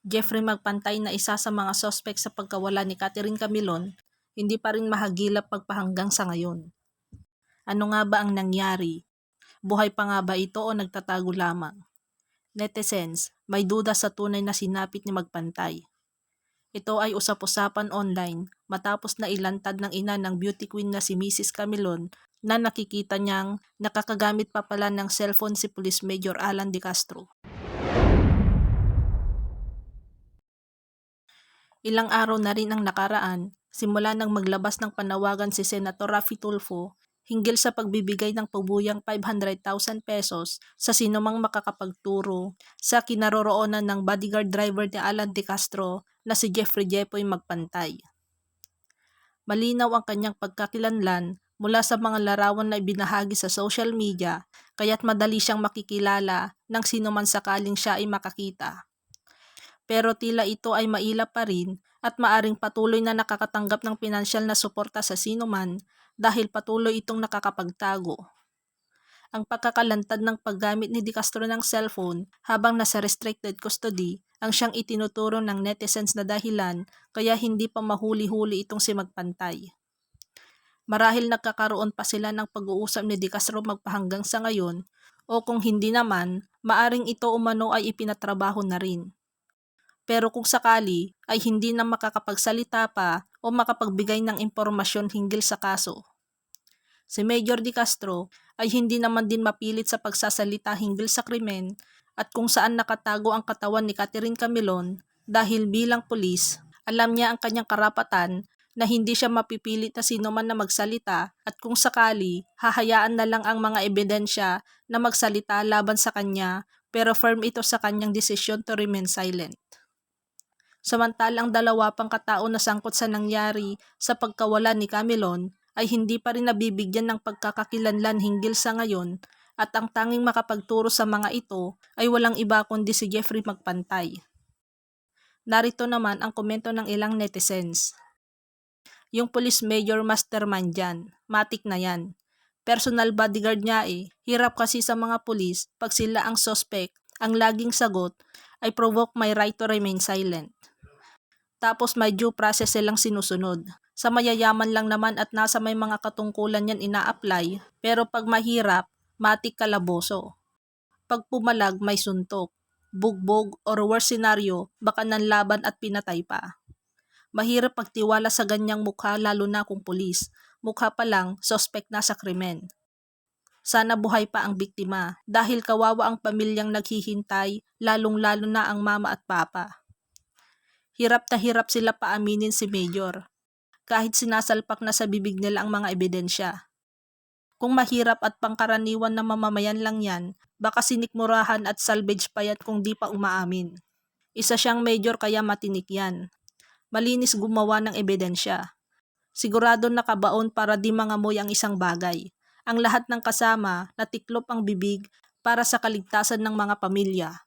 Jeffrey Magpantay na isa sa mga sospek sa pagkawala ni Catherine Camilon, hindi pa rin mahagilap pagpahanggang sa ngayon. Ano nga ba ang nangyari? Buhay pa nga ba ito o nagtatago lamang? Netizens, may duda sa tunay na sinapit ni Magpantay. Ito ay usap-usapan online matapos na ilantad ng ina ng beauty queen na si Mrs. Camilon na nakikita niyang nakakagamit pa pala ng cellphone si Police Major Alan De Castro. Ilang araw na rin ang nakaraan simula nang maglabas ng panawagan si Senator Raffy Tulfo hinggil sa pagbibigay ng pabuyang 500,000 pesos sa sinumang makakapagturo sa kinaroroonan ng bodyguard driver ni Alan De Castro na si Jeffrey Jepoy Magpantay. Malinaw ang kanyang pagkakilanlan mula sa mga larawan na ibinahagi sa social media kaya't madali siyang makikilala ng sinuman sakaling siya ay makakita pero tila ito ay mailap pa rin at maaring patuloy na nakakatanggap ng pinansyal na suporta sa sino man dahil patuloy itong nakakapagtago. Ang pagkakalantad ng paggamit ni Di Castro ng cellphone habang nasa restricted custody ang siyang itinuturo ng netizens na dahilan kaya hindi pa mahuli-huli itong si Magpantay. Marahil nagkakaroon pa sila ng pag-uusap ni Di Castro magpahanggang sa ngayon o kung hindi naman, maaring ito umano ay ipinatrabaho na rin pero kung sakali ay hindi na makakapagsalita pa o makapagbigay ng impormasyon hinggil sa kaso. Si Major Di Castro ay hindi naman din mapilit sa pagsasalita hinggil sa krimen at kung saan nakatago ang katawan ni Catherine Camilon dahil bilang pulis, alam niya ang kanyang karapatan na hindi siya mapipilit na sino man na magsalita at kung sakali, hahayaan na lang ang mga ebidensya na magsalita laban sa kanya pero firm ito sa kanyang desisyon to remain silent. Samantalang dalawa pang katao na sangkot sa nangyari sa pagkawala ni Camilon ay hindi pa rin nabibigyan ng pagkakakilanlan hinggil sa ngayon at ang tanging makapagturo sa mga ito ay walang iba kundi si Jeffrey Magpantay. Narito naman ang komento ng ilang netizens. Yung police major mastermind dyan, matik na yan. Personal bodyguard niya eh, hirap kasi sa mga pulis pag sila ang suspect, ang laging sagot ay provoke my right to remain silent. Tapos may due process silang sinusunod. Sa mayayaman lang naman at nasa may mga katungkulan yan ina-apply, pero pag mahirap, matik kalaboso. Pag pumalag, may suntok. Bugbog or worst scenario, baka nanlaban at pinatay pa. Mahirap pagtiwala sa ganyang mukha lalo na kung pulis. Mukha pa lang, suspect na sa krimen. Sana buhay pa ang biktima dahil kawawa ang pamilyang naghihintay, lalong-lalo na ang mama at papa. Hirap na hirap sila paaminin si Mayor. Kahit sinasalpak na sa bibig nila ang mga ebidensya. Kung mahirap at pangkaraniwan na mamamayan lang yan, baka sinikmurahan at salvage pa yan kung di pa umaamin. Isa siyang major kaya matinik yan. Malinis gumawa ng ebidensya. Sigurado nakabaon para di mangamoy ang isang bagay. Ang lahat ng kasama natiklop ang bibig para sa kaligtasan ng mga pamilya.